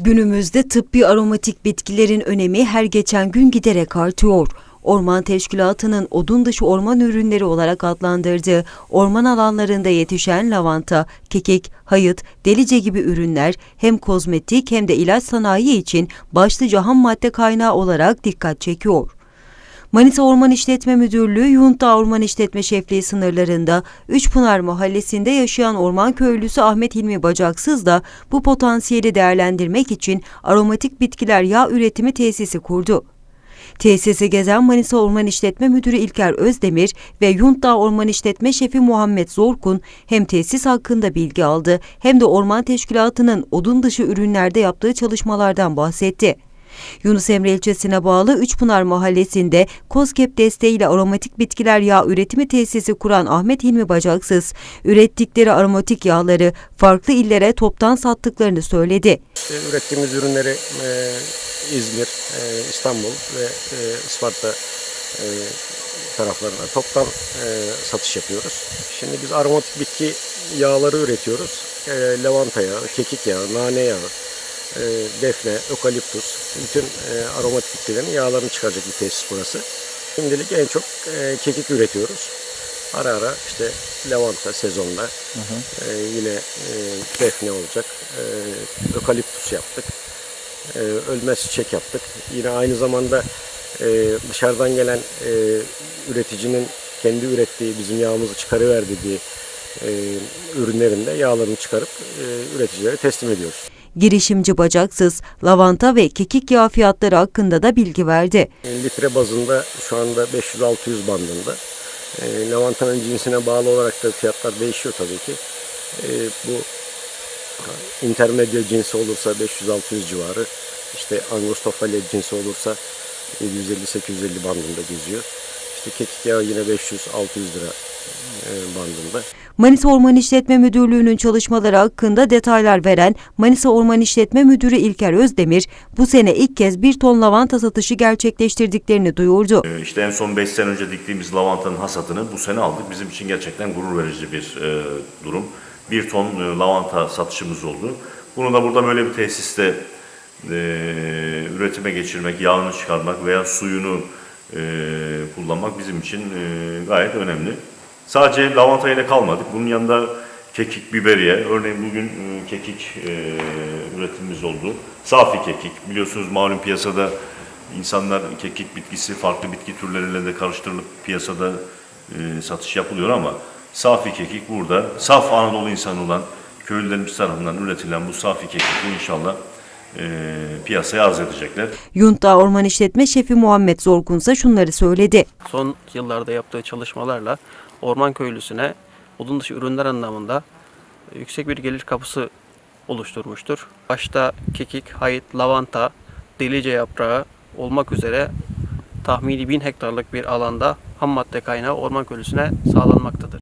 Günümüzde tıbbi aromatik bitkilerin önemi her geçen gün giderek artıyor. Orman Teşkilatı'nın odun dışı orman ürünleri olarak adlandırdığı orman alanlarında yetişen lavanta, kekik, hayıt, delice gibi ürünler hem kozmetik hem de ilaç sanayi için başlıca ham madde kaynağı olarak dikkat çekiyor. Manisa Orman İşletme Müdürlüğü Yunta Orman İşletme Şefliği sınırlarında Üçpınar Mahallesi'nde yaşayan orman köylüsü Ahmet Hilmi Bacaksız da bu potansiyeli değerlendirmek için aromatik bitkiler yağ üretimi tesisi kurdu. Tesisi gezen Manisa Orman İşletme Müdürü İlker Özdemir ve Yunta Orman İşletme Şefi Muhammed Zorkun hem tesis hakkında bilgi aldı hem de Orman Teşkilatı'nın odun dışı ürünlerde yaptığı çalışmalardan bahsetti. Yunus Emre ilçesine bağlı Üçpınar mahallesinde COSGAP desteğiyle aromatik bitkiler yağ üretimi tesisi kuran Ahmet Hilmi Bacaksız, ürettikleri aromatik yağları farklı illere toptan sattıklarını söyledi. Ürettiğimiz ürünleri e, İzmir, e, İstanbul ve e, Isparta e, taraflarına toptan e, satış yapıyoruz. Şimdi biz aromatik bitki yağları üretiyoruz. E, lavanta yağı, kekik yağı, nane yağı, e, defne, ökaliptus, bütün e, aromatik bitkilerin yağlarını çıkaracak bir tesis burası. Şimdilik en çok e, kekik üretiyoruz. Ara ara işte lavanta sezonda e, yine e, defne olacak. E, ökaliptus yaptık. E, ölmez çiçek yaptık. Yine aynı zamanda e, dışarıdan gelen e, üreticinin kendi ürettiği bizim yağımızı çıkarıver dediği e, ürünlerin de yağlarını çıkarıp e, üreticilere teslim ediyoruz. Girişimci Bacaksız, lavanta ve kekik yağı fiyatları hakkında da bilgi verdi. Litre bazında şu anda 500-600 bandında. E, lavantanın cinsine bağlı olarak da fiyatlar değişiyor tabii ki. E, bu intermedya cinsi olursa 500-600 civarı. İşte Angustophalia cinsi olursa 750-850 bandında geziyor. İşte kekik yağı yine 500-600 lira e, bandında. Manisa Orman İşletme Müdürlüğü'nün çalışmaları hakkında detaylar veren Manisa Orman İşletme Müdürü İlker Özdemir, bu sene ilk kez bir ton lavanta satışı gerçekleştirdiklerini duyurdu. Ee, İşte en son 5 sene önce diktiğimiz lavantanın hasatını bu sene aldık. Bizim için gerçekten gurur verici bir e, durum. Bir ton e, lavanta satışımız oldu. Bunu da burada böyle bir tesiste e, üretime geçirmek, yağını çıkarmak veya suyunu e, kullanmak bizim için e, gayet önemli. Sadece lavanta ile kalmadık. Bunun yanında kekik, biberiye, örneğin bugün e, kekik e, üretimimiz oldu. Safi kekik, biliyorsunuz malum piyasada insanlar kekik bitkisi farklı bitki türleriyle de karıştırılıp piyasada e, satış yapılıyor ama safi kekik burada, saf Anadolu insanı olan köylülerimiz tarafından üretilen bu safi kekik inşallah e, piyasaya arz edecekler. Yunta Orman İşletme Şefi Muhammed Zorkun ise şunları söyledi. son yıllarda yaptığı çalışmalarla orman köylüsüne odun dışı ürünler anlamında yüksek bir gelir kapısı oluşturmuştur. Başta kekik, hayıt, lavanta, delice yaprağı olmak üzere tahmini bin hektarlık bir alanda ham madde kaynağı orman köylüsüne sağlanmaktadır.